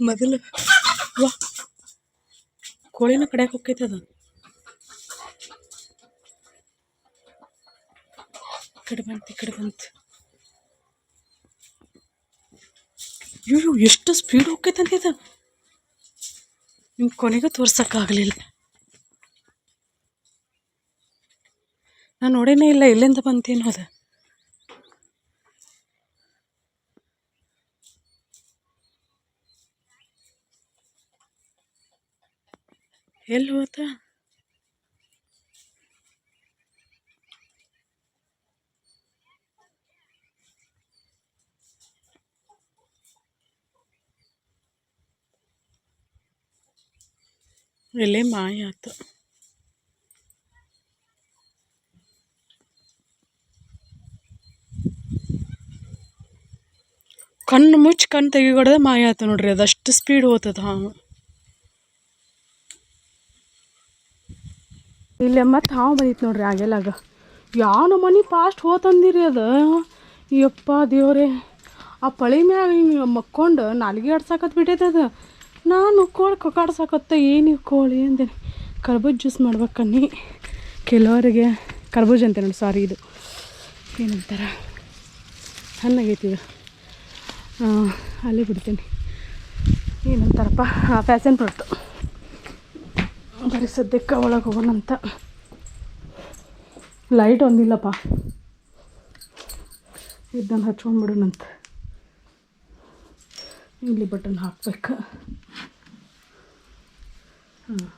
ಮೊದಲು ವಾ. ಕೋಳಿನ ಕಡ್ಯಾಕ ಹೋಗ್ತೈತದ ಕಡೆ ಬಂತು ಈ ಕಡೆ ಅಯ್ಯೋ ಎಷ್ಟು ಸ್ಪೀಡ್ ಹೋಗ್ತೈತಂತ ಇದು. ನಿಮ್ಮ ಕೊನೆಗೂ ತೋರ್ಸೋಕ್ಕಾಗಲಿಲ್ಲ. ನಾನು ನೋಡೇನೇ ಇಲ್ಲ ಎಲ್ಲಿಂದ ಬಂತೇನೋ ಅದು. ಎಲ್ಲಿ ಹೋತ ಎಲ್ಲೇ ಮಾಯ ಆತು ಕಣ್ಣು ಮುಚ್ಚಿ ಕಣ್ಣು ತೆಗಿಗೊಡ್ದೆ ಮಾಯ ಆತು ನೋಡ್ರಿ, ಅದಷ್ಟು ಸ್ಪೀಡ್ ಹೋತದ ಹಾಂ ಇಲ್ಲಿ ಮತ್ತೆ ಹಾವು ಬಂದಿತ್ತು ನೋಡ್ರಿ ಆಗೆಲ್ಲಾಗ ಯಾವ ಮನಿ ಫಾಸ್ಟ್ ಹೋತಂದಿರಿ ಅದು? ಯಪ್ಪ ದೇವ್ರೆ. ಆ ಪಳಿ ಮ್ಯಾಗ ಹಿಂಗೆ ಮಕ್ಕೊಂಡು ನಾಲಿಗೆ ಆಡ್ಸಾಕತ್ ಬಿಟ್ಟೈತೆ ಅದು. ನಾನು ಕೋಳಿ ಕೊಕಾಡ್ಸಾಕತ್ತ ಏನು ಕೋಳಿ ಅಂದೇನೆ ಕರ್ಬೂಜ್ ಜ್ಯೂಸ್ ಮಾಡ್ಬೇಕನ್ನಿ ಕೆಲವರಿಗೆ ಕರ್ಬೂಜ್ ಅಂತ ನೋಡಿ ಸಾರಿ ಇದು. ಏನಂತಾರೆ? ಚೆನ್ನಾಗೈತಿ ಇದು. ಅಲ್ಲೇ ಬಿಡ್ತೀನಿ. ಏನಂತಾರಪ್ಪ? ಫ್ಯಾಷನ್ ಪ್ರಾಡಕ್ಟು ಬರೀ ಸದ್ಯಕ್ಕೆ ಒಳಗೆ ಹೋಗೋಣಂತ. ಲೈಟ್ ಒಂದಿಲ್ಲಪ್ಪ. ಇದನ್ನು ಹಚ್ಕೊಂಡ್ಬಿಡೋಣಂತ ಇಲ್ಲಿ ಬಟನ್ ಹಾಕ್ಬೇಕು. ಹಾಂ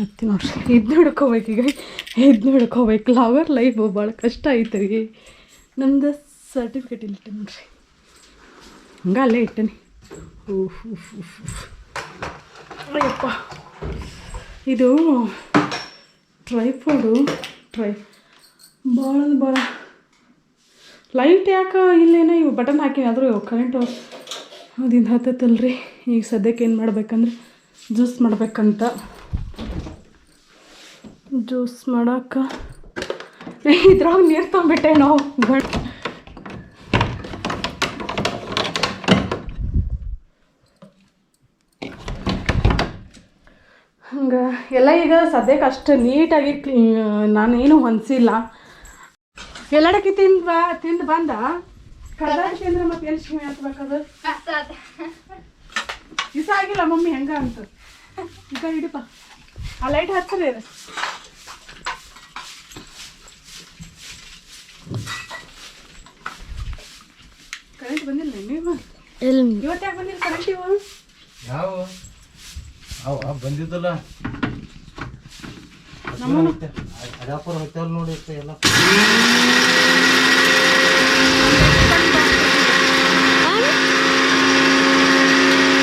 ಹತ್ತಿ ನೋಡ್ರಿ. ಇದನ್ನ ಹಿಡ್ಕೋಬೇಕು ಈಗ. ಇದನ್ನ ಹಿಡ್ಕೋಬೇಕು. ಲವರ್ ಲೈಫು ಭಾಳ ಕಷ್ಟ ಐತೆ ನಮ್ದು ಸರ್ಟಿಫಿಕೇಟ್ ಇಲ್ಲಿಟ್ಟೆ ನೋಡ್ರಿ. ಹಂಗೆ ಅಲ್ಲೇ ಇಟ್ಟೇನೆ. ಓಹ್ ಓಹ್ ಓಹ್ ಓಹ್. ಅಯ್ಯಪ್ಪ. ಇದು ಟ್ರೈಫೋಡು ಟ್ರೈ ಭಾಳ ಭಾಳ ಲೈಟ್ ಯಾಕೆ ಇಲ್ಲೇನೋ ಇವು ಬಟನ್ ಹಾಕಿ ಆದರೂ ಕರೆಂಟು ಅದಿಂದ ಹತ್ತತ್ತಲ್ರಿ. ಈಗ ಸದ್ಯಕ್ಕೆ ಏನು ಮಾಡ್ಬೇಕಂದ್ರೆ ಜ್ಯೂಸ್ ಮಾಡಬೇಕಂತ. ಜ್ಯೂಸ್ ಮಾಡೋಕೆ ಇದ್ರಾಗ ನೀರು ತೊಗೊಂಬಿಟ್ಟೆ ನಾವು. ಗಂಟ್ ಹಂಗೆ ಎಲ್ಲ ಈಗ ಸದ್ಯಕ್ಕೆ ಅಷ್ಟು ನೀಟಾಗಿ ಕ್ಲೀ ನಾನೇನು ಹೊಂದಿಸಿಲ್ಲ ಎಲ್ಲಡಕ್ಕೆ ತಿಂದು ಬಾ ತಿಂದು ಬಂದ? ಅಂದ್ರೆ ಮತ್ತೆ ಎಲ್ಲಿ ಶಿಮೆ ಹತ್ಬೇಕದು ಇಸ ಆಗಿಲ್ಲ ಮಮ್ಮಿ ಹೆಂಗ ಅಂತ. ಈಗ ಹಿಡಿಪ ಆ ಲೈಟ್ ಹಚ್ಚರಿ ಕರೆಂಟ್ ಬಂದಿಲ್ಲ ನೀವು? ಇವತ್ತು ಯಾಕೆ ಬಂದಿಲ್ಲ ಕರೆಂಟ್ ಇವು? ಯಾವ? ಅವ ಬಂದಿದ್ದಲ್ಲ. ಅಜಾಪುರ ಹೋಗ್ತೇವಲ್ಲ ನೋಡಿ ಅಕ್ಕ ಎಲ್ಲ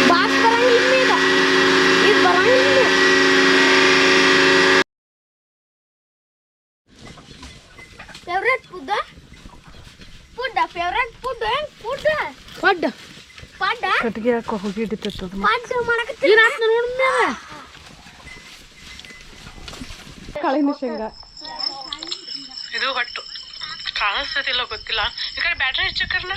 ಬಾಸ್ ಬರಂಗಿಲ್ಲ ಈಗ ಇದು ಬರಂಗಿಲ್ಲ favourite food food favourite food ಏನ್ ಫುಡ್ ಪಡ್ಡ ಪಡ್ಡ ಕಟ್ಟಿಗೆ ಹಾಕೋ ಹೋಗಿ ಹಿಡಿತೈತದ ಕಳಿನ ಶೇಂಗಾ ಇದು ಹೊಟ್ಟು. ಕಾಣಿಸ್ತಿಲ್ಲ ಗೊತ್ತಿಲ್ಲ. ಈ ಕಡೆ ಬ್ಯಾಟ್ರಿ ಹಚ್ಚಕ್ಕರ್ನ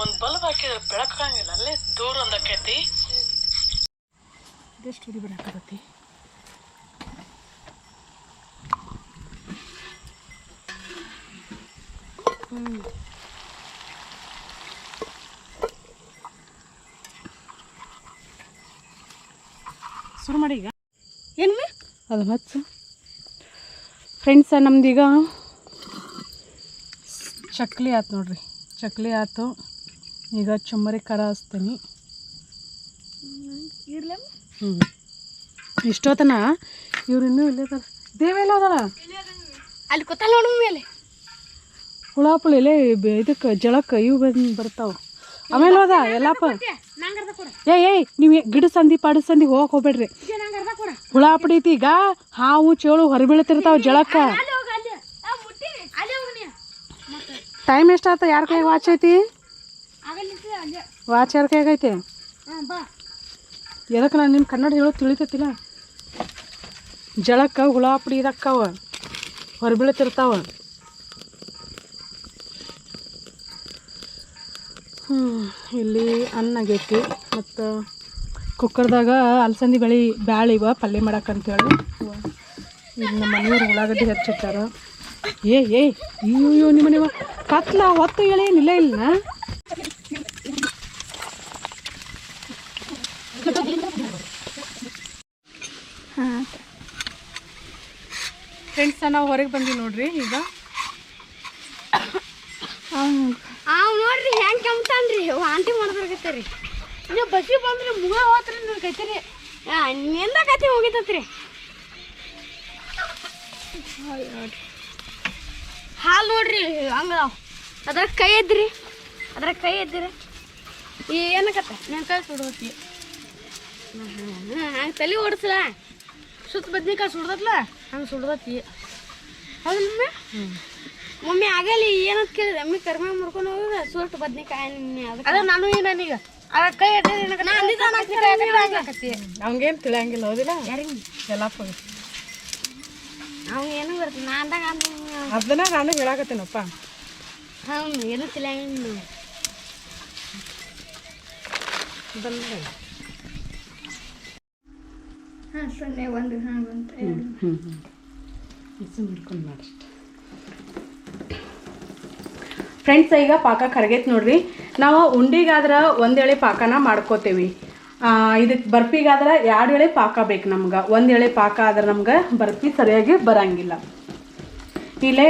ಒಂದು ಬಲ್ಬ್ ಹಾಕಿದ್ರೆ ಬೆಳಕಾಗಿಲ್ಲ ಅಲ್ಲೇ ದೂರ ಒಂದಕ್ಕೈತಿ ಆಕೈತಿ. ಇದೆಷ್ಟು ಹುಡಿ ಬರಾಕತ್ತೈತಿ ಶುರು ಮಾಡಿ ಈಗ. ಏನು ಅದು ಹಚ್ಚು ಫ್ರೆಂಡ್ಸ ನಮ್ದೀಗ ಚಕ್ಲಿ ಆಯ್ತು ನೋಡ್ರಿ. ಚಕ್ಲಿ ಆಯ್ತು ಈಗ ಚುಮ್ಮರಿ ಖರ ಹಚ್ತೀನಿ. ಹ್ಞೂ ಇಷ್ಟೊತ್ತನ? ಇವ್ರು ಇನ್ನೂ ಇಲ್ಲೇ ಅದಾರ. ದೇವೆಲ್ಲ ಅದಾರ? ಅಲ್ಲಿ ನೋಡು ಮೇಲೆ ಹುಳಾಪುಳಿ ಇಲ್ಲೇ ಇದಕ್ಕೆ ಜಳಕ್ಕೆ ಇವು ಬಂದು ಬರ್ತಾವ. ಆಮೇಲೆ ಹೋದ ಎಲ್ಲಪ್ಪ ಏಯ್ ಏಯ್ ನೀವು ಗಿಡ ಸಂದಿ ಪಾಡ ಸಂದಿ ಹೋಗಕ್ಕೆ ಹೋಗ್ಬೇಡ್ರಿ. ಹುಳಾಪುಡಿ ಐತಿ ಹುಳ ಈಗ ಹಾವು ಚೇಳು ಹೊರಬೀಳ್ತಿರ್ತಾವ ಜಳಕ್ಕ. ಟೈಮ್ ಎಷ್ಟಾತ? ಯಾರ ಕೈ ವಾಚ್ ಐತಿ? ವಾಚ್ ಯಾರ ಕೈ ಐತಿ? ಹಾಂ ಬಾ. ಎದಕ್ಕೆ ನಾನು ನಿಮ್ಮ ಕನ್ನಡ ಹೇಳೋದು ತಿಳಿತೈತಿಲ್ಲ? ಜಳಕ್ಕ ಹುಳ ಪಡಿ ಇದಕ್ಕಾವ. ಹೊರಬೀಳ್ತಿರ್ತಾವ ಇಲ್ಲಿ ಅನ್ನ ಆಗೈತಿ ಮತ್ತು ಕುಕ್ಕರ್ದಾಗ ಅಲಸಂದಿ ಬೆಳೆ ಬ್ಯಾಳಿ ಇವ, ಪಲ್ಯ ಮಾಡಕ್ಕಂತೇಳಿ ಇಲ್ಲಿ ನಮ್ಮ ಮನೆಯವ್ರು ಉಳ್ಳಾಗಡ್ಡಿ ಹೆಚ್ಚಿಟ್ಟಾರ. ಏ ಏ, ಅಯ್ಯೋ ನಿಮ್ಮ ಮನೆವ ಕತ್ಲ ಹೊತ್ತು ಹೇಳೇನಿಲ್ಲ ಇಲ್ಲ ಫ್ರೆಂಡ್ಸ ನಾವು ಹೊರಗೆ ಬಂದೀವಿ ನೋಡ್ರಿ ಈಗ. ಅವ್ ನೋಡ್ರಿ ಹೆಂಗ್ ಕೆಮ್ತಾನ್ರಿ. ವಾಂತಿ ಮಾಡ್ಬೇಕತ್ತೀರಿ ನೀವು ಬಸ್ಸಿಗೆ ಬಂದ್ರೆ ಮುಗ ಹೋತ್ರಿ ನನ್ನ ಕೈತೀರಿ. ನಿಂದ ಕತಿ ಮುಗಿತತ್ರಿ. ಹಾಲು ನೋಡ್ರಿ ಹಂಗ ಅದ್ರ ಕೈ ಎದ್ರಿ. ಅದ್ರ ಕೈ ಎದ್ದಿರಿ. ಏನಕತ್ತ ನನ್ನ ಕೈ ಸುಡೋತಿ ಹಂಗೆ ತಲೆ ಓಡಿಸ್ಲ. ಸುತ್ತ ಬದ್ನಿಕಾಯಿ ಸುಡ್ದತ್ಲ? ಹಂಗೆ ಸುಡ್ದತಿ ಹೌದಿಲ್ಲ ಮಮ್ಮಿ ಮಮ್ಮಿ ಆಗಲಿ ಏನಂತ ಕೇಳಿದ್ರೆ ಮಮ್ಮಿ ಕರ್ಮ ಮುರ್ಕೊಂಡು ಹೋಗಿದ್ರೆ ಸುಟ್ಟು ಬದ್ನಿಕಾಯಿ ಅದ ನಾನು ಏನೀಗ ಅದ ಕೈ ಎದ್ದಿ ಅವಂಗೇನು ತಿಳಿಯಂಗಿಲ್ಲ ಹೌದಿಲ್ಲ? ಯಾರಿಗೆ? ಎಲ್ಲ ಅವ್ನು ಏನು ಬರ್ತದೆ ಅಂತ ಅದನ್ನ ನಾನು ಹೇಳಾಕತ್ತೇನಪ್ಪ. ಹಾಂ ಏನು ತಿಳಿಯಂಗಿಲ್ಲ ಹಾಂ ಸೊನ್ನೆ ಒಂದು ಹಾಂ ಬಂತು ಫ್ರೆಂಡ್ಸ್ ಈಗ ಪಾಕ ಕರಗೈತೆ ನೋಡ್ರಿ. ನಾವು ಉಂಡಿಗಾದ್ರೆ ಒಂದು ಎಳೆ ಪಾಕನ ಮಾಡ್ಕೋತೇವಿ. ಇದಕ್ಕೆ ಬರ್ಪಿಗಾದ್ರೆ ಎರಡು ಎಳೆ ಪಾಕ ಬೇಕು ನಮ್ಗೆ. ಒಂದು ಎಳೆ ಪಾಕ ಆದ್ರೆ ನಮ್ಗೆ ಬರ್ಪಿ ಸರಿಯಾಗಿ ಬರಂಗಿಲ್ಲ. ಇಲ್ಲೇ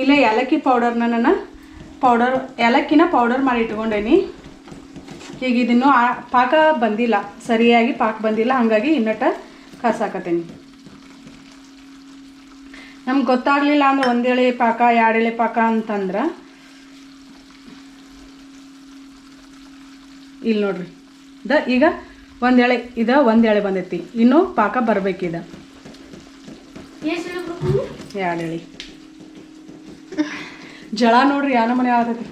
ಇಲ್ಲೇ ಏಲಕ್ಕಿ ಪೌಡರ್ನ ನಾನು ಪೌಡರ್ ಏಲಕ್ಕಿನ ಪೌಡರ್ ಮಾಡಿ ಇಟ್ಕೊಂಡೇನಿ. ಈಗ ಇದನ್ನು ಪಾಕ ಬಂದಿಲ್ಲ. ಸರಿಯಾಗಿ ಪಾಕ ಬಂದಿಲ್ಲ. ಹಾಗಾಗಿ ಇನ್ನಟ್ಟ ಕಸಾಕತ್ತೇನಿ ನಮ್ಗೆ ಗೊತ್ತಾಗ್ಲಿಲ್ಲ ಅಂದ್ರೆ ಒಂದು ಎಳೆ ಪಾಕ ಎರಡು ಎಳೆ ಪಾಕ ಅಂತಂದ್ರೆ? ಇಲ್ಲಿ ನೋಡ್ರಿ. ದ ಈಗ ಒಂದು ಎಳೆ ಇದ ಒಂದು ಎಳೆ ಬಂದೈತಿ. ಇನ್ನು ಪಾಕ ಬರ್ಬೇಕಿದ ಎಳೆ ಜಳ ನೋಡ್ರಿ ಯಾನ ಮನೆ ಆಗತೈತಿ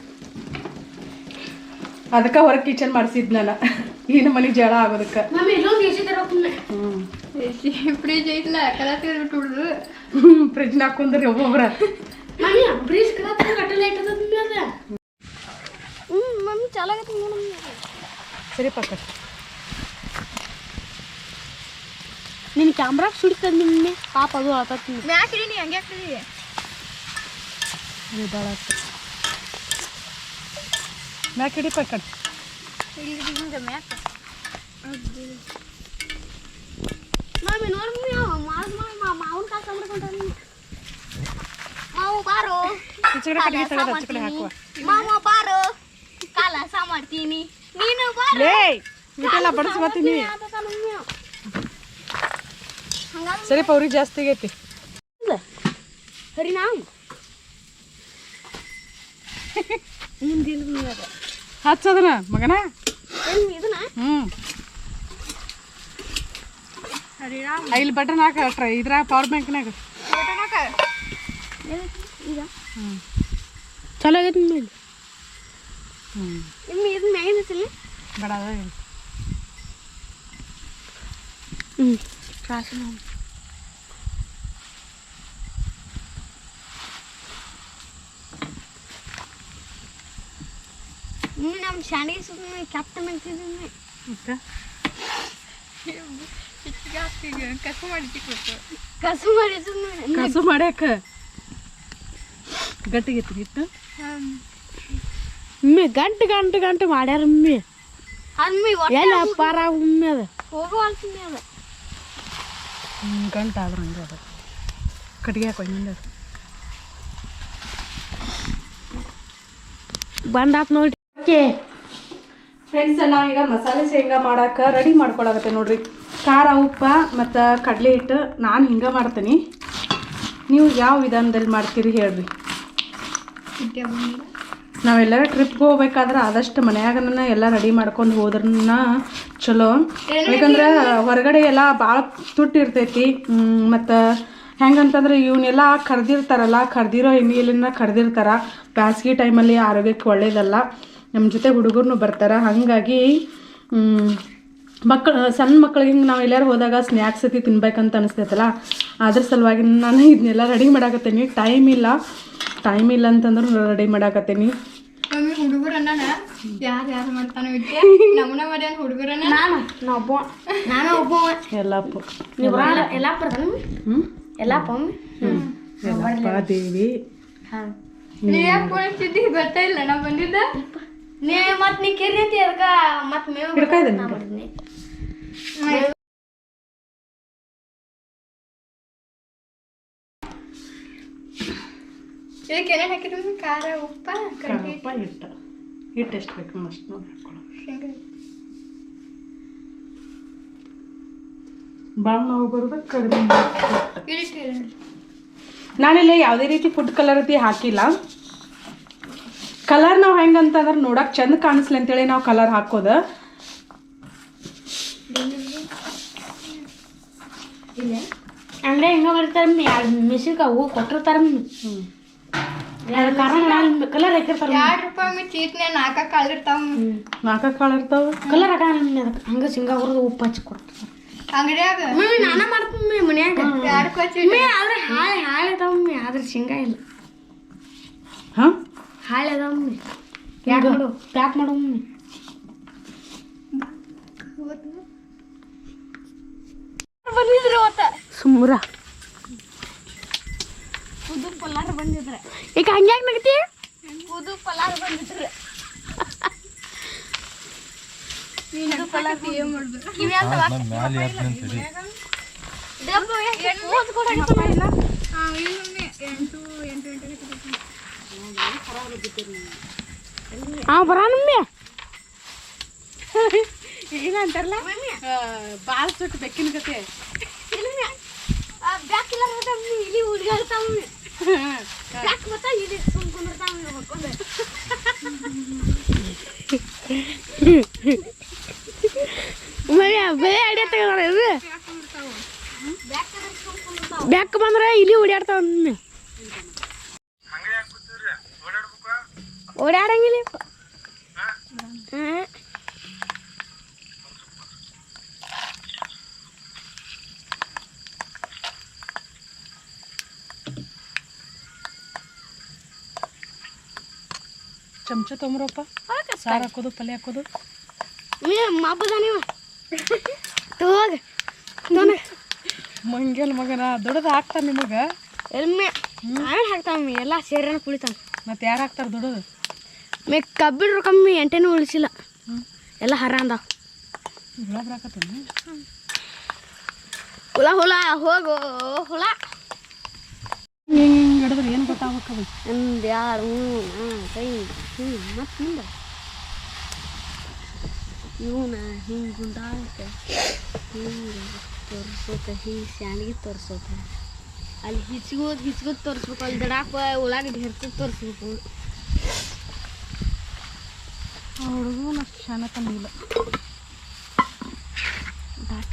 ಅದಕ್ಕೆ ಹೊರಗೆ ಕಿಚನ್ ಮಾಡಿಸಿದ್ ನಾನು. ಈ ಮನೆ ಜಳ ಆಗೋದಕ್ಕೆ. ಹ್ಞೂ ಫ್ರಿಜ್ ಐತ್ಲ ಕಲಾತಿ ಒಬ್ಬೊಬ್ರ. ಫ್ರಿಜ್ ಚಾಲಾಗತ್ತೆ ಮಮ್ಮಿ ಸರಿ ಪಕ್ಕ. ನಿನ್ನ ಕ್ಯಾಮ್ರಾ ಸುಡಿತದ ನಿನ್ನೆ ಪಾಪ ಅದು ಆತತ್ತಿ ಮ್ಯಾಕ್ ಇಡಿ ನೀ ಹಂಗೆ ಹಾಕ್ತಿದ್ದೀವಿ ಮ್ಯಾಕ್ ಹಿಡಿ ಪಕ್ಕ. ಮ್ಯಾಕ್. ಮಮ್ಮಿ ನೋಡಿ ಮಮ್ಮಿ ಅವ ಮಾಡ್ ಮಾಡಿ ಮಾವನ ಕಾಸ ಮಾಡ್ಕೊಂಡ ಮಾವು ಬಾರೋ ಈಚೆ ಕಡೆ ಕಟ್ಟಿಗೆ ತೆಗೆದು ಆಚೆ ಕಡೆ ಹಾಕುವ ಮಾವ ಬಾರೋ ಕಾಲಸ ಮಾಡ್ತೀನಿ ನೀನು ಬಾರೋ ಲೇ ಇಟೆಲ್ಲ ಬಡಿಸ್ಕೊತೀನಿ ಹಂಗಾದ್ರೆ ಸರಿ ಪೌರಿ ಜಾಸ್ತಿ ಆಗೈತಿ ಹರಿ ನಾವು ಮುಂದಿಲ್ಲ ಅದ ಹಚ್ಚದನ ಮಗನ ಏನು ಇದನ್ನ ಹ್ಞೂ ಹರಿರಾಮ್ ಇಲ್ಲಿ ಬಟನ್ ಹಾಕ ಇದ್ರ ಇದ್ರಾಗ ಪವರ್ ಬ್ಯಾಂಕ್ನಾಗ ಚಲೋ ಆಗೈತೆ ಮೇಲೆ ಹ್ಞೂ ಮ್ಯಾಗಿನ ಹಚ್ಚಲಿ ಬೇಡ ಅದ ಹ್ಞೂ ಕಾಸು ನಮ್ಮ ಸುಮ್ಮನೆ ಕ್ಯಾಪ್ಟನ್ ಅಂತಿದ್ದೀನಿ ಮತ್ತೆ ಕಸು ಮಾಡಿ ಸುಮ್ಮನೆ ಕಸು ಮಾಡ್ಯಾಕ ಗಟ್ಟಿಗೈತಿ ಹಿಟ್ಟು? ಮಮ್ಮಿ ಗಂಟು ಗಂಟು ಗಂಟು ಮಾಡ್ಯಾರ ಮಮ್ಮಿ ಅಮ್ಮಿ ಎಲ್ಲ ಅಪ್ಪಾರ ಮಮ್ಮಿ ಅದ? ಗಂಟು ಆದ್ರೆ ಹಂಗೆ ಅದ. ಕಟ್ಟಿಗೆ ಹಾಕೋ ಹಿಂದೆ ಬಂದಾತ್ ನೋಡಿ ಓಕೆ. ಫ್ರೆಂಡ್ಸ್ ಈಗ ಮಸಾಲೆ ಶೇಂಗಾ ಮಾಡಕ್ಕೆ ರೆಡಿ ಮಾಡ್ಕೊಳಕತ್ತೆ ನೋಡ್ರಿ. ಖಾರ ಉಪ್ಪು ಮತ್ತು ಕಡಲೆ ಹಿಟ್ಟು ನಾನು ಹಿಂಗೆ ಮಾಡ್ತೀನಿ. ನೀವು ಯಾವ ವಿಧಾನದಲ್ಲಿ ಮಾಡ್ತೀರಿ ಹೇಳ್ರಿ. ನಾವೆಲ್ಲ ಟ್ರಿಪ್ಗೆ ಹೋಗ್ಬೇಕಾದ್ರೆ ಆದಷ್ಟು ಮನ್ಯಾಗನ ಎಲ್ಲ ರೆಡಿ ಮಾಡ್ಕೊಂಡು ಹೋದ್ರನ್ನ ಚಲೋ. ಯಾಕಂದ್ರೆ ಹೊರಗಡೆ ಎಲ್ಲ ಭಾಳ ತುಟ್ಟಿ ಇರ್ತೈತಿ. ಮತ್ತು ಹೆಂಗಂತಂದ್ರೆ ಇವನ್ನೆಲ್ಲ ಕರೆದಿರ್ತಾರಲ್ಲ, ಕರೆದಿರೋ ಎಣ್ಣೆಯಲ್ಲಿನ ಕರೆದಿರ್ತಾರ. ಬ್ಯಾಸಿಗೆ ಟೈಮಲ್ಲಿ ಆರೋಗ್ಯಕ್ಕೆ ಒಳ್ಳೇದಲ್ಲ. ನಮ್ಮ ಜೊತೆ ಹುಡುಗರು ಬರ್ತಾರೆ. ಹಾಗಾಗಿ ಮಕ್ಕಳು ಸಣ್ಣ ಮಕ್ಕಳಿಗೆ ಹಿಂಗೆ ನಾವು ಎಲ್ಲಾರು ಹೋದಾಗ ಸ್ನ್ಯಾಕ್ಸ್ ಅತಿ ತಿನ್ಬೇಕಂತ ಅನಿಸ್ತೈತಲ್ಲ ಅದ್ರ ಸಲುವಾಗಿ ನಾನು ಇದನ್ನೆಲ್ಲ ರೆಡಿ ಮಾಡಾಕತ್ತೀನಿ. ಟೈಮ್ ಇಲ್ಲ. ಟೈಮ್ ಇಲ್ಲ ಅಂತಂದ್ರೆ ರೆಡಿ ಮಾಡಾಕತ್ತೀನಿ. ಹುಡುಗರನ್ನ ಯಾರು ಯಾರು ಮಾಡ್ತಾನ ನಮ್ಮನ ಹುಡುಗರನ್ನ ನಾನು ನಾ ಒಬ್ಬ. ನಾನು ಒಬ್ಬ. ಎಲ್ಲಪ್ಪ ನೀವು ಬರೋಣ ಎಲ್ಲ ಬರ್ತಾನ ಹ್ಞೂ ಎಲ್ಲ ಪಮ್ಮಿ ಎಲ್ಲಪ್ಪ ದೇವಿ. ಹಾಂ. ನೀ ಯಾಕೆ ಫೋನ್ ಹಚ್ಚಿದ್ದಿ? ಗೊತ್ತಾ ಇಲ್ಲ ನಾ ಬಂದಿದ್ದ? ನೀ ಮತ್ತೆ ನೀ ಅದಕ್ಕ ಮತ್ತೆ ಮೇವು ಇದಕ್ಕೆ ಏನೇನು ಹಾಕಿದ್ವಿ ಖಾರ ಉಪ್ಪ ಕಡ್ಲಿ ಕಡಪ ಹಿಟ್ಟು. ಹಿಟ್ಟು ಎಷ್ಟು ಬೇಕು ನೋಡಿ ಹಾಕೊಳ್ಳೋ ಭಾಳ ನೋವು ಬರೋದು ಕಡಿಮೆ ನಾನಿಲ್ಲಿ ಯಾವುದೇ ರೀತಿ ಫುಡ್ ಕಲರ್ ರೀತಿ ಹಾಕಿಲ್ಲ. ಕಲರ್ ನಾವು ಹೆಂಗಂತಂದ್ರೆ ನೋಡಕ್ಕೆ ಚಂದ ಕಾಣಿಸ್ಲಿ ಅಂತೇಳಿ ನಾವು ಕಲರ್ ಹಾಕೋದು. ಇಲ್ಲ. ಅಂದರೆ ಹಿಂಗ ಬರ್ತಾರ ಮೆಸಿನ್ಕಾಯಿ ಹೋಗಿ ಕೊಟ್ಟಿರ್ತಾರ ಕಲರ್ ಹಾಕಿರ್ತಾರ ಎರಡು ರೂಪಾಯಿ ಮಿ ಚೀಟ್ನೆ ಕಾಳು ಕಾಲಿರ್ತಾವ ನಾಲ್ಕ ಕಾಳು ಇರ್ತಾವ? ಕಲರ್ ಹಾಕ ಅದಕ್ಕೆ. ಹಂಗೆ ಶೇಂಗಾ ಹುರಿದು ಉಪ್ಪು ಹಚ್ಚಿ ಕೊಡ್ತಾರ. ಅಂಗಡಿಯಾಗ ನಾನ ಮಾಡ್ತೀನಿ ಮನ್ಯಾಗ. ಎರಡು ರೂಪಾಯಿ ಮೇ ಆದ್ರೆ ಹಾಳೆ ಹಾಳೆ ಅದಾವಮ್ಮಿ ಆದ್ರೆ ಶೇಂಗಾ ಇಲ್ಲ. ಹಾಂ? ಹಾಳೆ ಅದಾವಮ್ಮಿ ಪ್ಯಾಕ್ ಮಾಡು ಪ್ಯಾಕ್ ಮಾಡಮ್ಮಿ ಬಂದಿದ್ರು ಅವತ್ತ. ಸುಮ್ರ ಪಲಾರ್ ಬಂದಿದ್ರೆ. ಈಗ ಹಂಗ್ಯಾಕ್ ನಗತಿ ಪುದು ಪಲಾರ್ ಬಂದಿದ್ರೆ. ನೀನು ಪಲಾರ್ ಏನ್ ಮಾಡ್ದು? ಕಿವಿ ಅಂತ ಮ್ಯಾಲೆ ಎದ್ದು ಎಂಟು ಹಾ ಬರಾನಮ್ಮಿ ಈಗ ಅಂತಾರಲ್ಲ? ಭಾಳ ಸುಟ್ಟು ಬೆಕ್ಕಿನ ಕತೆ ಹೊಕ್ಕೊಂಡೆ ಮನೆ ಬರೀ ಅಡಿ ತಗೋಣ ಇದು ಬ್ಯಾಕ್ ಬಂದ್ರೆ ಇಲ್ಲಿ ಓಡಾಡ್ತಾವ ಓಡಾಡಂಗಿಲ್ಲ ಚಮಚ ತೊಂಬರಪ್ಪ ಸಾರು ಹಾಕೋದು ಪಲ್ಯ ಹಾಕೋದು. ಮಂಗೆಲ್ ಮಗನ ದೊಡ್ಡದು ಹಾಕ್ತಾನೆ ನಿಮಗೆ? ಎಲ್ಮೆ ಆಮೇಲೆ ಹಾಕ್ತಾವಮ್ಮಿ ಎಲ್ಲ ಸೇರನ ಕುಳಿತಾನ. ಮತ್ತೆ ಯಾರು ಹಾಕ್ತಾರೆ ದೊಡ್ಡದು? ಮೇ ಕಬ್ಬಿಡ್ರು ಕಮ್ಮಿ ಎಂಟೇನು ಉಳಿಸಿಲ್ಲ. ಎಲ್ಲ ಹರ ಅಂದಾವ. ಹುಳ ಬರಾಕತ್ತೇನೆ ಹುಳ ಹುಳ ಹೋಗು ಹುಳ. ಹಿಂಗೆ ಹಿಡಿದ್ರೆ ಏನು ಗೊತ್ತಾಗಬೇಕದು ಒಂದು ಎರಡು ಮೂರು ನಾಲ್ಕು ಐದು ಹ್ಞೂ ಮತ್ತು ಮುಂದೆ ಇವನ ಹಿಂಗೆ ಗುಂಡಾಕ ಹಿಂಗೆ ತೋರಿಸೋತ ಹಿಂಗೆ ಸ್ಯಾಣಿಗೆ ತೋರಿಸೋತ ಅಲ್ಲಿ ಹಿಚ್ಗೋದು ಹಿಚ್ಗೋದು ತೋರಿಸ್ಬೇಕು ಅಲ್ಲಿ ದಡಾಕ ಉಳ್ಳಾಗಡ್ಡಿ ಹೆರ್ತದ ತೋರಿಸ್ಬೇಕು ಆ ಹುಡುಗನ ಅಷ್ಟು ಶಾನ ತಂದಿಲ್ಲ ದಾಟ್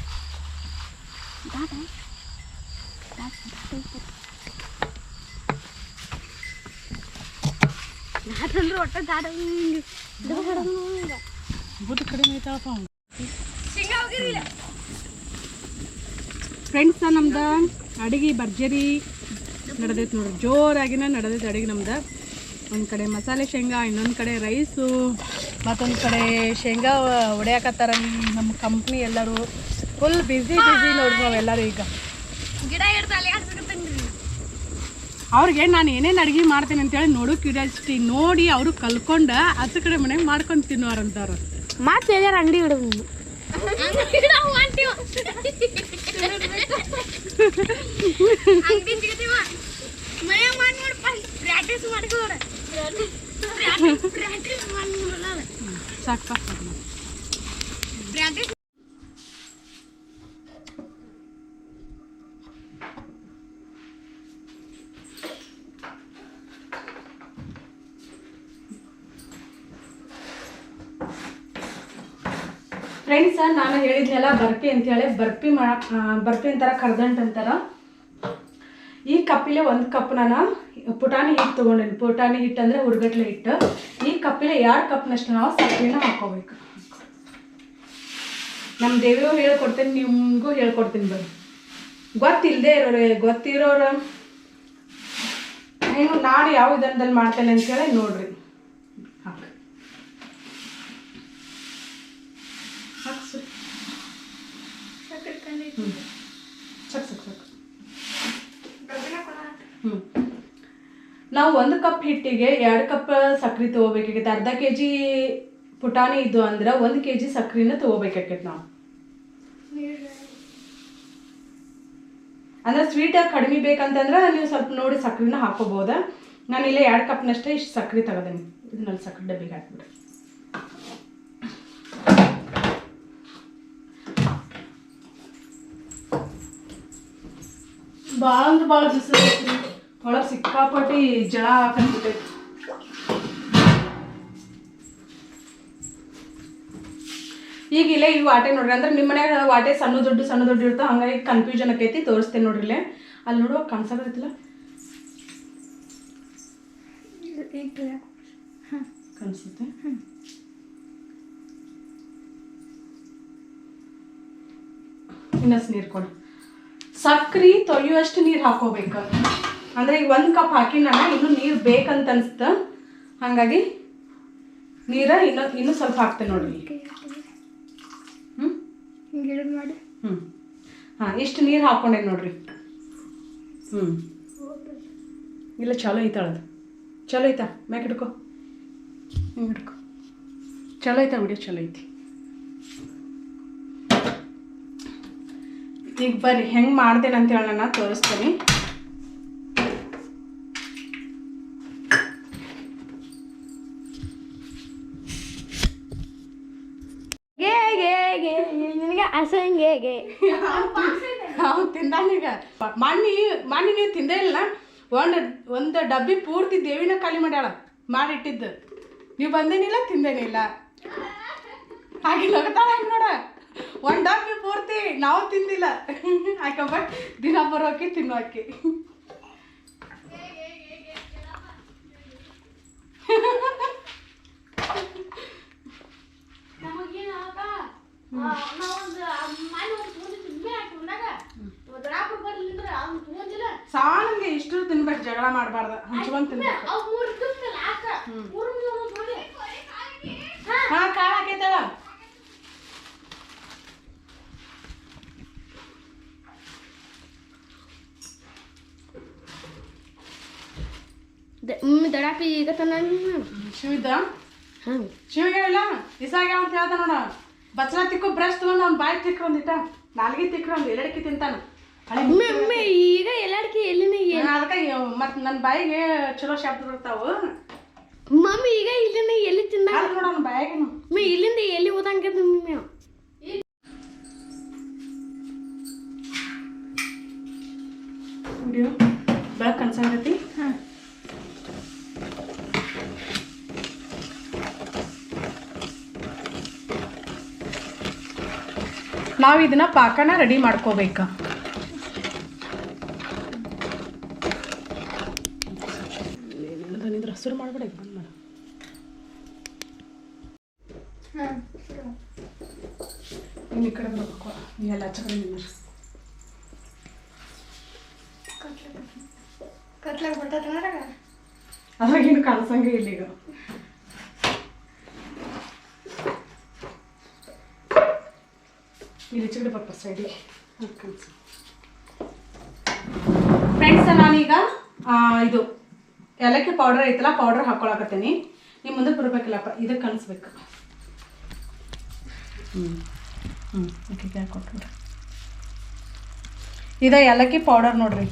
ದಾಟ ದಾಟ್ ದಾಟ್ ಅಂದ್ರೆ ಒಟ್ಟು ದಾಟ ಹಿಂಗೆ ಬುದ್ಧಿ ಕಡಿಮೆ ಐತಳಪ್ಪ ಅವ್ನು ಫ್ರೆಂಡ್ಸ ನಮ್ದು? ಅಡಿಗೆ ಭರ್ಜರಿ ನಡೆದೈತೆ ನೋಡ್ರಿ. ಜೋರಾಗಿನ ನಡೆದೈತೆ ಅಡಿಗೆ ನಮ್ದು. ಒಂದು ಕಡೆ ಮಸಾಲೆ ಶೇಂಗಾ ಇನ್ನೊಂದು ಕಡೆ ರೈಸು ಮತ್ತೊಂದು ಕಡೆ ಶೇಂಗಾ ಹೊಡ್ಯಾಕತ್ತಾರ ನಮ್ಮ ಕಂಪ್ನಿ ಎಲ್ಲರೂ. ಫುಲ್ ಬ್ಯುಸಿ ಬ್ಯುಸಿ ನೋಡ್ರಿ ನಾವೆಲ್ಲರೂ ಈಗ. ಗಿಡ ಅವ್ರಿಗೆ ನಾನು ಏನೇನು ಅಡುಗೆ ಮಾಡ್ತೀನಿ ಅಂತೇಳಿ ನೋಡು ಕ್ಯೂರಿಯಾಸಿಟಿ ನೋಡಿ ಅವರು ಕಲ್ಕೊಂಡು ಹತ್ತು ಕಡೆ ಮನೆಗೆ ಮಾಡ್ಕೊಂಡು ತಿನ್ನೋರಂತಾರ ಮತ್ತೆ ಎಲ್ಲಾರ ಅಂಗಡಿ ಹಿಡಿದು ಸಾಕಪ್ಪ ಫ್ರೆಂಡ್ಸ್ ಹೇಳಿದ್ನೆಲ್ಲ ಬರ್ಫಿ ಅಂತೇಳಿ ಬರ್ಫಿ ಮಾ ಬರ್ಪಿ ಅಂತಾರ, ಕರ್ದಂಟ್ ಅಂತಾರ. ಈ ಕಪ್ಪಿಲೆ ಒಂದು ಕಪ್ ನಾನು ಪುಟಾಣಿ ಹಿಟ್ಟು ತೊಗೊಂಡಿನಿ. ಪುಟಾಣಿ ಹಿಟ್ಟು ಅಂದರೆ ಹುರ್ಗಟ್ಲೆ ಹಿಟ್ಟು ಈ ಕಪ್ಪಿಲೆ ಎರಡು ಕಪ್ನಷ್ಟು ನಾವು ಸಕ್ಕರೆನ ಹಾಕೋಬೇಕು. ನಮ್ಮ ದೇವಿಯವ್ರು ಹೇಳ್ಕೊಡ್ತೀನಿ, ನಿಮಗೂ ಹೇಳ್ಕೊಡ್ತೀನಿ ಬನ್ನಿ. ಗೊತ್ತಿಲ್ಲದೆ ಇರೋರು, ಗೊತ್ತಿರೋರು. ಏನು ನಾನು ಯಾವ ವಿಧಾನದಲ್ಲಿ ಮಾಡ್ತೇನೆ ಅಂತೇಳಿ ನೋಡ್ರಿ ಹಾಕಿ ಸಾಕು ಸಕ್ ಸಕ್ ಹ್ಞೂ ನಾವು ಒಂದು ಕಪ್ ಹಿಟ್ಟಿಗೆ ಎರಡು ಕಪ್ ಸಕ್ರೆ ತೊಗೋಬೇಕಾಗೈತೆ ಅರ್ಧ ಕೆ ಜಿ ಪುಟಾಣಿ ಇದ್ದು ಅಂದ್ರೆ ಒಂದು ಕೆ ಜಿ ಸಕ್ಕರೆನ ತೊಗೋಬೇಕಾಗೈತೆ ನಾವು. ಅಂದ್ರೆ ಸ್ವೀಟ್ ಕಡಿಮೆ ಬೇಕಂತಂದ್ರೆ ನೀವು ಸ್ವಲ್ಪ ನೋಡಿ ಸಕ್ರೆನ ಹಾಕೋಬೋದ. ನಾನು ಇಲ್ಲೇ ಎರಡು ಕಪ್ನಷ್ಟೇ ಇಷ್ಟು ಸಕ್ರೆ ತಗೋದೇನೆ ಇದನ್ನಲ್ಲಿ ಸಕ್ಕರೆ ಡಬ್ಬಿಗೆ ಹಾಕ್ಬಿಡ್ರಿ ಭಾಳ ಅಂದ್ರೆ ಭಾಳ ಬಿಸಿಲು ಒಳಗೆ ಸಿಕ್ಕಾಪಟ್ಟಿ ಜಳ ಹಾಕಂತೈತಿ ಈಗ ಇಲ್ಲೇ ಈ ವಾಟೆ ನೋಡ್ರಿ. ಅಂದ್ರೆ ನಿಮ್ಮ ಮನ್ಯಾಗ ವಾಟೆ ಸಣ್ಣ ದೊಡ್ಡ ಸಣ್ಣ ದೊಡ್ಡ ಇರ್ತಾವ, ಹಂಗಾಗಿ ಕನ್ಫ್ಯೂಷನ್ ಆಕೈತಿ, ತೋರಿಸ್ತೇನೆ ನೋಡ್ರಿ ಇಲ್ಲೇ. ಅಲ್ಲಿ ನೋಡುವ ಕಾಣಿಸೋದೈತಿಲ್ಲ ಕಾಣಿಸುತ್ತೆ? ಇನ್ನಷ್ಟು ನೀರು ಕೊಡು. ಸಕ್ರೆ ತೊಳೆಯುವಷ್ಟು ನೀರು ಹಾಕೋಬೇಕು. ಅಂದ್ರೆ ಈಗ ಒಂದು ಕಪ್ ಹಾಕಿನಾಗ ಇನ್ನೂ ನೀರು ಬೇಕಂತ ಅನ್ಸ್ತ ಹಾಗಾಗಿ ನೀರ ಇನ್ನೂ ಇನ್ನೂ ಸ್ವಲ್ಪ ಹಾಕ್ತೇನೆ ನೋಡ್ರಿ. ಹ್ಞೂ ಹ್ಞೂ ಹಾಂ, ಇಷ್ಟು ನೀರು ಹಾಕ್ಕೊಂಡೆ ನೋಡ್ರಿ. ಹ್ಞೂ ಇಲ್ಲ, ಚಲೋ ಐತಾಳದು ಚಲೋ ಐತಾ? ಮ್ಯಾಕ್ ಹಿಡ್ಕೊ. ಹಿಂಗೆ ಚಲೋ ಐತಾ ವಿಡಿಯೋ ಚಲೋ ಐತಿ. ಈಗ ಬರ್ರಿ ಹೆಂಗೆ ಮಾಡ್ತೇನೆ ಅಂತ ಹೇಳಿ ನಾನು ತೋರಿಸ್ತೀನಿ. ಗೆ ಗೆ ಗೆ ನಿನಗೆ ಅಸಂಗೆ ಗೆ. ನಾವು ತಿಂದಾನೀಗ ಮಣ್ಣಿ ಮಣ್ಣಿ ನೀವು ತಿಂದೇ ಇಲ್ಲ ಒಂದು ಒಂದು ಡಬ್ಬಿ ಪೂರ್ತಿ ದೇವಿನ ಖಾಲಿ ಮಾಡ್ಯಾಳ ಮಾಡಿಟ್ಟಿದ್ದು. ನೀವು ಬಂದೇನಿಲ್ಲ ತಿಂದೇನಿಲ್ಲ. ಹಾಗೆ ಲಗತಾಳ ಹಂಗೆ ನೋಡ? ಒಂದು ಡಬ್ಬಿ ಪೂರ್ತಿ ನಾವು ತಿಂದಿಲ್ಲ. ಆಕೆ ಬಟ್ ದಿನ ಬರೋಕೆ ತಿನ್ನೋಕೆ ಸಾಣಂಗೆ ಇಷ್ಟು ತಿನ್ಬೇಕು ಜಗಳ ಮಾಡಬಾರ್ದು. ಹಂಚ್ಕೊಂಡ್ ತಿನ್ಬೇಕು. ಹಾ ಕಾಳು ಮಮ್ಮಿ ದಡಾಪಿ ಈಗ ತನ್ನ ಶಿವಿದ್ದ? ಹಾಂ ಶಿವಿಗೆ ಇಲ್ಲ ಇಸಾಗ ಅಂತ ಹೇಳ್ದ ನೋಡ. ಬಚ್ಚಲ ತಿಕ್ಕು ಬ್ರಷ್ ತಗೊಂಡು ನಮ್ಮ ಬಾಯಿ ತಿಕ್ಕು ಒಂದಿಟ ನಾಲ್ಗೆ ತಿಕ್ಕು ಒಂದು ಎಲ್ಲಡಿಕೆ ತಿಂತಾನ. ಮಮ್ಮಿ ಈಗ ಎಲ್ಲಾಡ್ಕಿ ಎಲ್ಲಿನ ಅದಕ್ಕೆ ಮತ್ತೆ ನನ್ನ ಬಾಯಿಗೆ ಚಲೋ ಶಬ್ದ ಬರ್ತಾವು. ಮಮ್ಮಿ ಈಗ ಇಲ್ಲಿಂದ ಎಲ್ಲಿ ತಿನ್ನ ನೋಡ ಅವ್ನ ಬಾಯಿಗೇನು ಮಮ್ಮಿ ಇಲ್ಲಿಂದ ಎಲ್ಲಿ ಓದಂಗೆ ಮಮ್ಮಿ? ವಿಡಿಯೋ ಬೆಳಕು ಕನ್ಸಂಗತಿ ನಾವು ಇದನ್ನ ಪಾಕನ ರೆಡಿ ಮಾಡ್ಕೋಬೇಕು. ಹಸಿರು ಮಾಡ್ಬೇಡ ಬಂದ್ ಮಾಡು. ಇನ್ನು ಈ ಕಡೆ ಬರ್ಬೇಕು ಎಲ್ಲ ಆಚೆ ಕಡೆ ನಿಂದ್ರ ಕತ್ಲಾಗ ಬರ್ತೈತೆ ಅದ್ರಾಗೇನು ಕಾಣಿಸಂಗೆ ಇಲ್ಲ ಈಗ ಇಲ್ಲಿ ಚಿಗಡೆ ಬರ್ಪ ಸೈಡಿಗೆ ಫ್ರೆಂಡ್ಸ್ ನಾನೀಗ ಆ, ಇದು ಏಲಕ್ಕಿ ಪೌಡರ್ ಐತಲ್ಲ ಪೌಡರ್ ಹಾಕೊಳಕತ್ತೀನಿ. ನಿಮ್ಮ ಮುಂದೆ ಬರ್ಬೇಕಲ್ಲಪ್ಪ ಇದಕ್ಕೆ ಕಲಿಸ್ಬೇಕು ಹ್ಞೂ ಹ್ಞೂ ಇದು ಏಲಕ್ಕಿ ಪೌಡರ್ ನೋಡ್ರಿ.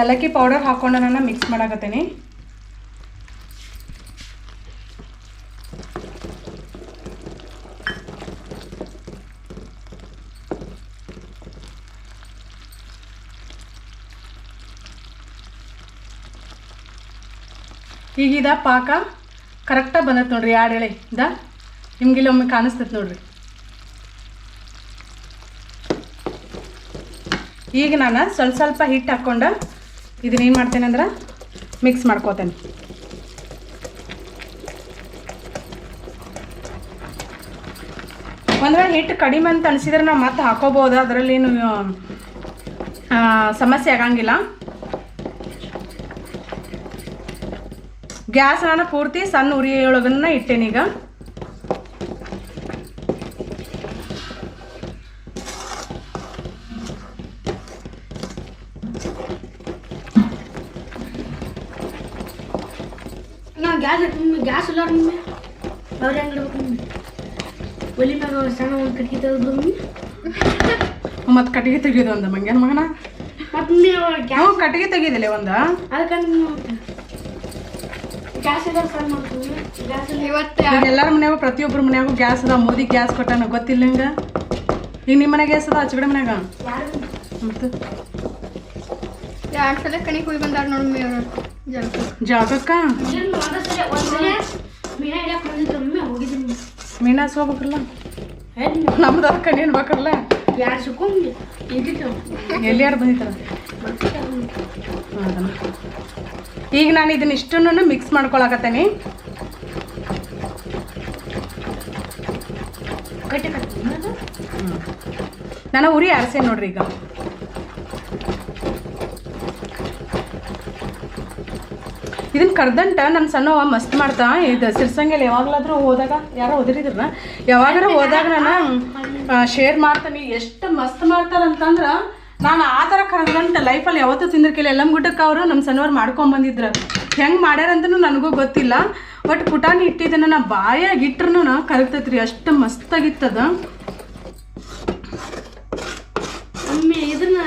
ಏಲಕ್ಕಿ ಪೌಡರ್ ಹಾಕೊಂಡು ನಾನು ಮಿಕ್ಸ್ ಮಾಡಾಕತ್ತೀನಿ. ಈಗಿದ ಪಾಕ ಕರೆಕ್ಟಾಗಿ ಬಂದೈತೆ ನೋಡ್ರಿ ಎರಡು ಎಳೆ ಇದ? ನಿಮ್ಗಿಲ್ಲ ಒಮ್ಮೆ ಕಾಣಿಸ್ತೈತೆ ನೋಡ್ರಿ. ಈಗ ನಾನು ಸ್ವಲ್ಪ ಸ್ವಲ್ಪ ಹಿಟ್ಟು ಹಾಕ್ಕೊಂಡು ಇದನ್ನೇನು ಮಾಡ್ತೇನೆ ಅಂದ್ರೆ ಮಿಕ್ಸ್ ಮಾಡ್ಕೋತೇನೆ. ಒಂದು ವೇಳೆ ಹಿಟ್ಟು ಕಡಿಮೆ ಅಂತ ಅನಿಸಿದ್ರೆ ನಾವು ಮತ್ತೆ ಹಾಕೋಬೋದು ಅದರಲ್ಲೇನು ಏನು ಸಮಸ್ಯೆ ಆಗಂಗಿಲ್ಲ. ಗ್ಯಾಸ್ ನಾನು ಪೂರ್ತಿ ಸಣ್ಣ ಉರಿಯೊಳಗನ್ನ ಇಟ್ಟೇನೀಗ ಗ್ಯಾಸ್ ಗ್ಯಾಸ್ ಇಲ್ಲ ಮಮ್ಮಿ ಅವ್ರು ಹೆಂಗೆ ಇಡ್ಬೇಕು ಮಮ್ಮಿ ಒಲಿ ಮ್ಯಾಗ ಸಣ್ಣ ಒಂದು ಕಟ್ಟಿಗೆ ತೆಗೆದು ಮಮ್ಮಿ ಮತ್ತೆ ಕಟ್ಟಿಗೆ ತೆಗೆಯೋದು ಒಂದು ಮಂಗ್ಯಾನ ಮಗನ? ಮತ್ತೆ ಕಟ್ಟಿಗೆ ತೆಗೆದಿಲ್ಲ ಒಂದು. ಅದಕ್ಕೆ ಎಲ್ಲರ ಮನ್ಯಾಗ ಪ್ರತಿಯೊಬ್ಬರ ಮನ್ಯಾಗ ಗ್ಯಾಸ್ ಅದ ಮೋದಿ ಗ್ಯಾಸ್ ಕೊಟ್ಟಾನ ಗೊತ್ತಿಲ್ಲ ಹಿಂಗ ಈಗ ನಿಮ್ಮ ಮನೆಗೆ ಗ್ಯಾಸ್ ಅದ ಆಚೆ ಮನ್ಯಾಗ? ಯಾರು? ಮತ್ತು? ಎರಡು ಸಲ ಕಣಿಗೆ ಹೋಗಿ ಬಂದಾರ ನೋಡಿ ಜಾಗಕ್ಕ. ಮೀನಾ ಹೋಗ್ಬೇಕಲ್ಲ? ಹೇಳಿ ನಮ್ದು ಅದಕ್ಕೆ ಕಣ್ಣೇನು ಬೇಕಲ್ಲ? ಯಾರು ಬಂದಿತ್ತಾರ ಈಗ ನಾನು ಇದನ್ನ ಇಷ್ಟನ್ನು ಮಿಕ್ಸ್ ಮಾಡ್ಕೊಳಕತ್ತೇನೆ. ನಾನು ಉರಿ ಅರಸೆ ನೋಡ್ರಿ ಈಗ. ಇದನ್ನ ಕರ್ದಂಟ ನನ್ನ ಸಣ್ಣವ ಮಸ್ತ್ ಮಾಡ್ತಾ. ಇದು ಸಿರ್ಸಂಗಲ್ಲಿ ಯಾವಾಗಲಾದ್ರೂ ಹೋದಾಗ ಯಾರೋ ಓದಿರಿದ್ರಲ್ಲ ಯಾವಾಗಾರ ಹೋದಾಗ ನಾನು ಶೇರ್ ಮಾಡ್ತೀನಿ. ಎಷ್ಟು ಮಸ್ತ್ ಮಾಡ್ತಾರಂತಂದ್ರೆ ನಾನು ಆ ಥರ ಕರ್ದಂಟ ಲೈಫಲ್ಲಿ ಯಾವತ್ತೂ ತಿಂದಿರ್ಕಿಲ್ಲ ಎಲ್ಲಮ್ ಗುಡ್ಡಕ್ಕೆ ಅವರು ನಮ್ಮ ಸಣ್ಣವ್ರು ಮಾಡ್ಕೊಂಡು ಬಂದಿದ್ರು. ಹೆಂಗೆ ಮಾಡ್ಯಾರಂತನೂ ನನಗೂ ಗೊತ್ತಿಲ್ಲ. ಬಟ್ ಪುಟಾಣಿ ಇಟ್ಟಿದ್ದನ್ನು ನಾ ಬಾಯಾಗಿ ಇಟ್ರೂ ಕರಗ್ತೈತ್ರಿ ಅಷ್ಟು ಮಸ್ತಾಗಿತ್ತದ. ಒಮ್ಮೆ ಇದನ್ನ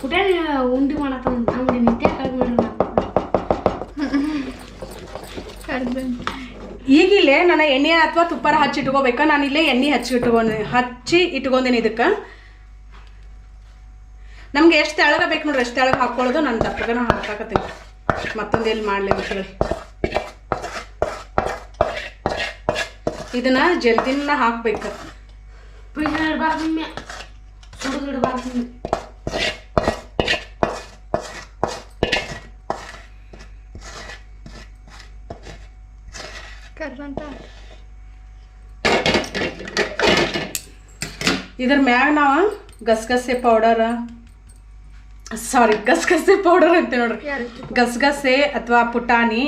ಪುಟಾಣಿ ಉಂಡಿ ಮಾಡತ್ತ ಈಗಿಲ್ಲೇ ನಾನು ಎಣ್ಣೆ ಅಥವಾ ತುಪ್ಪಾರ ಹಚ್ಚಿ ಇಟ್ಕೋಬೇಕಾ. ನಾನು ಇಲ್ಲೇ ಎಣ್ಣೆ ಹಚ್ಚಿ ಇಟ್ಕೊಂಡು ಹಚ್ಚಿ ಇಟ್ಕೊಂಡೇನೆ ಇದಕ್ಕೆ. ನಮ್ಗೆ ಎಷ್ಟು ತೆಳಗ ಬೇಕು ನೋಡ್ರಿ ಎಷ್ಟು ತೆಳಗ ಹಾಕೊಳ್ಳೋದು ನಾನು ದಪ್ಪಗನ ಹಾಕಾಕತ್ತೀನಿ ಮತ್ತೊಂದು ಎಲ್ಲಿ ಮಾಡಲಿ ಅಂತ ಹೇಳಿ. ಇದನ್ನ ಜಲ್ದಿನ ಹಾಕ್ಬೇಕು. ಇದ್ರ ಮ್ಯಾಗ ನಾವು ಗಸಗಸೆ ಪೌಡರ್ ಸಾರಿ ಗಸಗಸೆ ಪೌಡರ್ ಅಂತ ನೋಡ್ರಿ. ಗಸಗಸೆ ಅಥವಾ ಪುಟಾಣಿ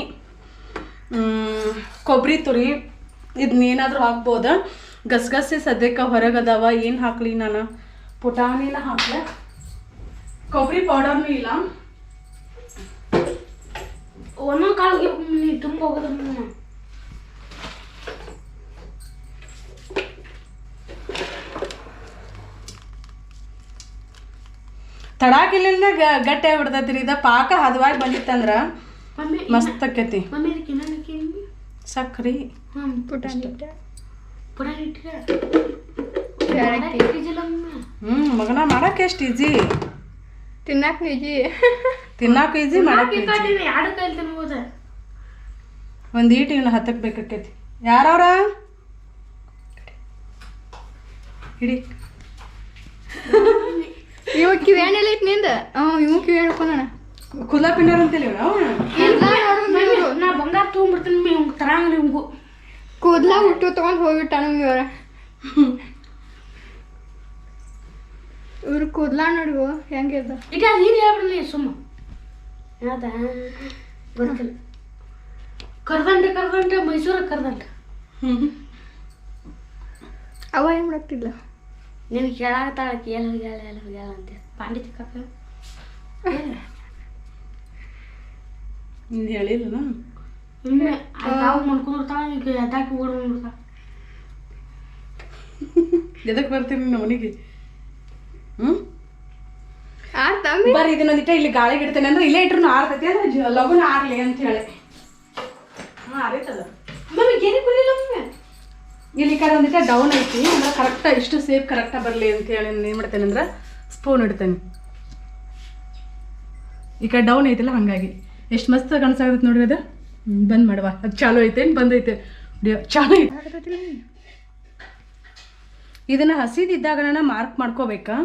ಕೊಬ್ಬರಿ ತುರಿ ಇದನ್ನೇನಾದ್ರೂ ಹಾಕ್ಬೋದು? ಗಸಗಸೆ ಸದ್ಯಕ್ಕೆ ಹೊರಗದಾವ ಏನು ಹಾಕಲಿ ನಾನು? ಪುಟಾಣಿನ ಹಾಕ್ಲೆ. ಕೊಬ್ಬರಿ ಪೌಡರ್ನೂ ಇಲ್ಲ. ಒಂದೊಂದು ಕಾಳಿಗೆ ತುಂಬ ತಡಾಕಿಲ್ಲ ಗಟ್ಟಿ ಆಗ್ಬಿಡ್ತೈತಿ ಇದ ಪಾಕ ಹದವಾಗಿ ಬಂದಿತ್ತಂದ್ರ ಮಸ್ತ್ ಆಕೈತಿ. ಸಕ್ರಿ. ಹ್ಞೂ ಮಗನ ಮಾಡಕ್ ಎಷ್ಟು ಈಜಿ? ತಿನ್ನಾಕ ಈಜಿ. ತಿನ್ನಾಕ ಈಜಿ ಮಾಡಕ್ ಈ ಈಜಿ. ಕಾಟಿನ ಎರಡು ಕೈಲಿ ತಿನ್ಬೋದು? ಒಂದ್ ಈಟ್ ಇವ್ನ ಹತ್ತಕ್ ಬೇಕಾಕೈತಿ. ಯಾರವ್ರ? ಹಿಡಿ ಇವ ಕಿವ್ಯಾಣ ಎಲ್ಲ ಐತಿ ನಿಂದ? ಹ್ಞೂ ಇವ್ ಕಿವಿ ಹೇಳ್ಕೊಂಡಣ ಕುಲ್ಲ ಪಿನ್ನರ್ ಅಂತೇಳಿ ನಾ ಬಂಗಾರ ತೊಗೊಂಡ್ಬಿಡ್ತೀನಿ ಮೇ ಇವ್ಗೆ ತರಂಗಿಲ್ಲ ಇವ್ಗೂ ಕೂದ್ಲ ಹುಟ್ಟು ತಗೊಂಡ್ ಹೋಗ್ಬಿಟ್ಟಾನ ಇವರ ಇವ್ರು ಕೂದ್ಲ ನೋಡು ಹೆಂಗಿದ್ದ ಈಗ ಅದು ನೀನು ಹೇಳ್ಬಿಡಲಿ ಸುಮ್ಮ. ಯಾವ್ದ? ಗೊತ್ತಿಲ್ಲ. ಕರ್ದಂಟೆ ಕರ್ದಂಟೆ ಮೈಸೂರ ಕರ್ದಂಟೆ ಅವ ಏನ್ ಮಾಡಕ್ತಿದ್ಲ ನೀನು ಕೇಳಾಕತ್ತಾಳ ಎಲ್ಲಿ ಹೋಗ್ಯಾಳ ಎಲ್ಲಿ ಹೋಗ್ಯಾಳ ಅಂತ. ಪಾಂಡಿತ್ಯ ಕಾಕ ನಿಂದು ಹೇಳಿಲ್ಲ ಮನ್ಕೊಂಡಿರ್ತಾಳ ಈಗ ಎದ್ದಾಕಿ ಮನೆಗೆ ಹ್ಮ್? ಆತ ಬರ್ರಿ ಇದನ್ನೊಂದಿಟ್ಟ ಇಲ್ಲಿ ಗಾಳಿ ಇಡ್ತೇನೆ ಅಂದ್ರೆ ಇಲ್ಲೇ ಇಟ್ರು ಆರ್ತೈತಿ ಅಂದ್ರೆ ಲಗುನ ಆರ್ಲಿ ಅಂತ ಹೇಳಿ. ಹಾ ಆರೈತದ ಮಮ್ಮಿ ಗೆರಿ ಕುಲಿಲ್ಲ ಒಮ್ಮೆ ಇಲ್ಲಿ ಕಡೆ ಒಂದಿಟ್ಟ ಡೌನ್ ಐತಿ. ಅಂದ್ರೆ ಕರೆಕ್ಟಾಗಿ ಇಷ್ಟು ಸೇಫ್ ಕರೆಕ್ಟಾಗಿ ಬರಲಿ ಅಂತ ಹೇಳಿ ಏನು ಮಾಡ್ತೇನೆ ಅಂದ್ರೆ ಸ್ಪೂನ್ ಇಡ್ತೇನೆ. ಈ ಕಡೆ ಡೌನ್ ಐತಿಲ್ಲ, ಹಾಗಾಗಿ. ಎಷ್ಟು ಮಸ್ತ್ ಕಾಣಿಸಾಗತ್ತೆ ನೋಡ್ರಿ ಅದು? ಬಂದ್ ಮಾಡುವ. ಅದು ಚಾಲು ಐತೆ ಬಂದೈತೆ? ಚಾಲು ಐತೆ. ಇದನ್ನ ಹಸಿದಿದ್ದಾಗ ಮಾರ್ಕ್ ಮಾಡ್ಕೋಬೇಕಾ?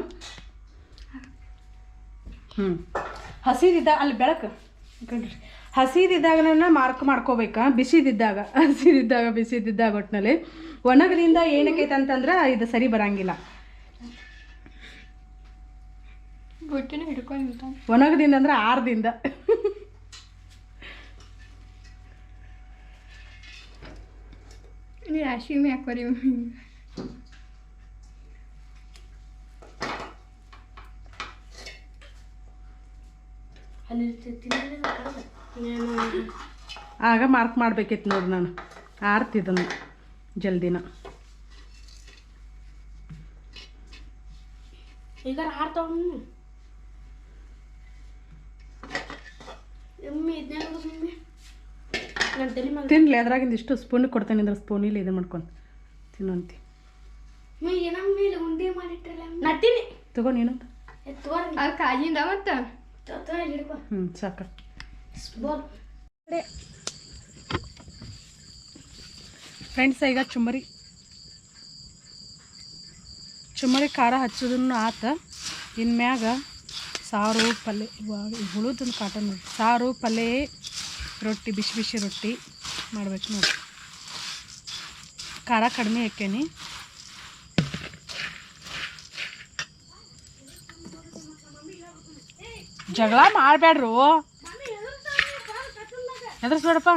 ಹ್ಞೂ ಹಸಿದಿದ್ದ, ಅಲ್ಲಿ ಬೆಳಕು. ಕಣ್ರಿ ಹಸಿದಿದ್ದಾಗ ಮಾರ್ಕ್ ಮಾಡ್ಕೋಬೇಕಾ. ಬಿಸಿದಿದ್ದಾಗ ಹಸಿದಿದ್ದಾಗ ಬಿಸಿದಿದ್ದಾಗ ಒಟ್ಟಿನಲ್ಲಿ ಒಣಗಲಿಂದ ಏನಕ್ಕೈತೆ ಅಂತಂದ್ರೆ ಇದು ಸರಿ ಬರಂಗಿಲ್ಲ. ಒಣಗದಿಂದ ಅಂದ್ರೆ ಆರದಿಂದ. ನೀ ರಾಶಿ ಮೇ ಹಾಕೋರಿ. ಅಲ್ಲಿ ಆಗ ಮಾರ್ಕ್ ಮಾಡ್ಬೇಕಿತ್ತು ನೋಡ್ರಿ ನಾನು. ಆರ್ತಿದ್ದನು ಜಲ್ದಿನ. ಈಗ ತಿನ್ಲಿ ಅದ್ರಾಗಿಂದ ಇಷ್ಟು ಸ್ಪೂನ್ ಕೊಡ್ತೇನೆ ಅಂದ್ರೆ ಸ್ಪೂನಿಲಿ ಇದು ಮಾಡ್ಕೊಂಡು. ತಿನ್ನಂತಿ. ತಗೋ ನೀನು ಹ್ಞೂ ಸಾಕ. ಫ್ರೆಂಡ್ಸ್ ಈಗ ಚುಮರಿ ಚುಮರಿ ಖಾರ ಹಚ್ಚೋದನ್ನು ಆತ ಇನ್ಮ್ಯಾಗ ಸಾರು ಪಲ್ಯ ಹುಳುದನ್ನು ಕಾಟನ್ ಸಾರು ಪಲ್ಯ ರೊಟ್ಟಿ, ಬಿಸಿ ಬಿಸಿ ರೊಟ್ಟಿ ಮಾಡ್ಬೇಕು ನೋಡಿ. ಖಾರ ಕಡಿಮೆ ಹಾಕೇನಿ ಜಗಳ ಮಾಡಬೇಡ್ರು ಎದ್ರಸ್ಬೇಡಪ್ಪ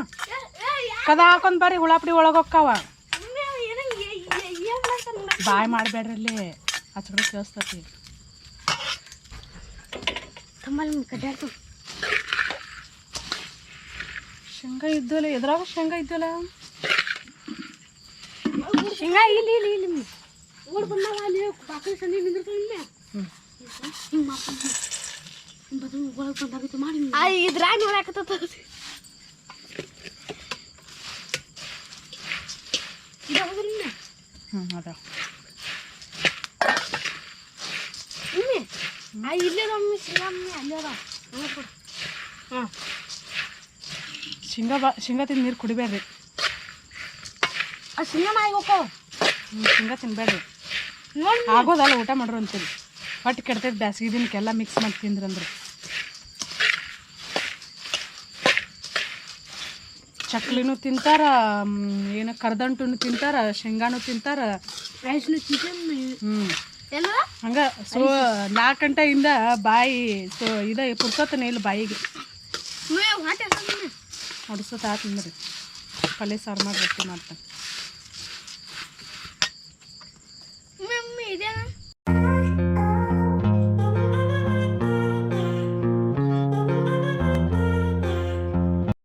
ಕದ ಹಾಕೊಂಡ್ ಬರ್ರಿ ಹುಳಾಪಡಿ ಒಳಗೆ ಏನು ಬಾಯ್ ಮಾಡಬೇಡ್ರಿ ಅಲ್ಲಿ ಹಚ್ಕೊಂಡು ಕೇಳಿಸ್ತತಿ. ಶೇಂಗಾ ಇದ್ದಲ್ಲ ಎದ್ರಾಗ ಶೇಂಗಾ ಇದ್ದಲ್ಲ? ಶೇಂಗಾ ಇಲ್ಲಿ ಇಲ್ಲಿ ಇಲ್ಲಿ ಓಡ್ ಅಲ್ಲಿ ಬಾಕಿ ಸಂದಿ ನಿಂದಿರ್ತಾವ ಇಲ್ಲಿ. ಹಿಂಗ್ ಮಾಡ್ಕೊಂಡು ಮಾಡಿ. ಇದ್ರಾಗ ನೋಡಾಕತ್ತ ಹ್ಞೂ ಅದ. ಮಮ್ಮಿ ಆ ಇಲ್ಲೇ ಮಮ್ಮಿ ಶೇಂಗಾ ಬಾ ಶೇಂಗಾ ತಿಂದು ನೀರು ಕುಡಿಬೇಡ್ರಿ. ಆ ಶೇಂಗಾ ನಾಯಿ ಹೋಗೋ ಹ್ಞೂ ಶೇಂಗಾ ತಿನ್ಬೇಡ್ರಿ. ಆಗೋದಲ್ಲ ಊಟ ಮಾಡ್ರು ಅಂತೀರಿ. ಹೊಟ್ಟೆ ಕೆಡ್ತೈತೆ ಬ್ಯಾಸ್ಗೆ ದಿನಕ್ಕೆಲ್ಲ ಮಿಕ್ಸ್ ಮಾಡಿ ತಿಂದ್ರಂದ್ರೆ ಚಕ್ಲಿನೂ ತಿಂತಾರ ಏನು ಕರ್ದಂಟುನು ತಿಂತಾರ ಶೇಂಗಾನು ತಿಂತಾರ. ರೈಸ್ನು ಹ್ಞೂ ಹಂಗೆ ಸೊ ನಾಲ್ಕು ಗಂಟೆಯಿಂದ ಬಾಯಿ ಸೊ ಇದ ಪುರ್ಸೊತ್ತನೇ ಇಲ್ಲ ಬಾಯಿಗೆ. ಹೊಡ್ಸೋದು ಆತಂದ್ರಿ ಪಲ್ಯ ಸಾರು ಮಾಡಿ ರೊಟ್ಟಿ ಮಾಡ್ತಾನೆ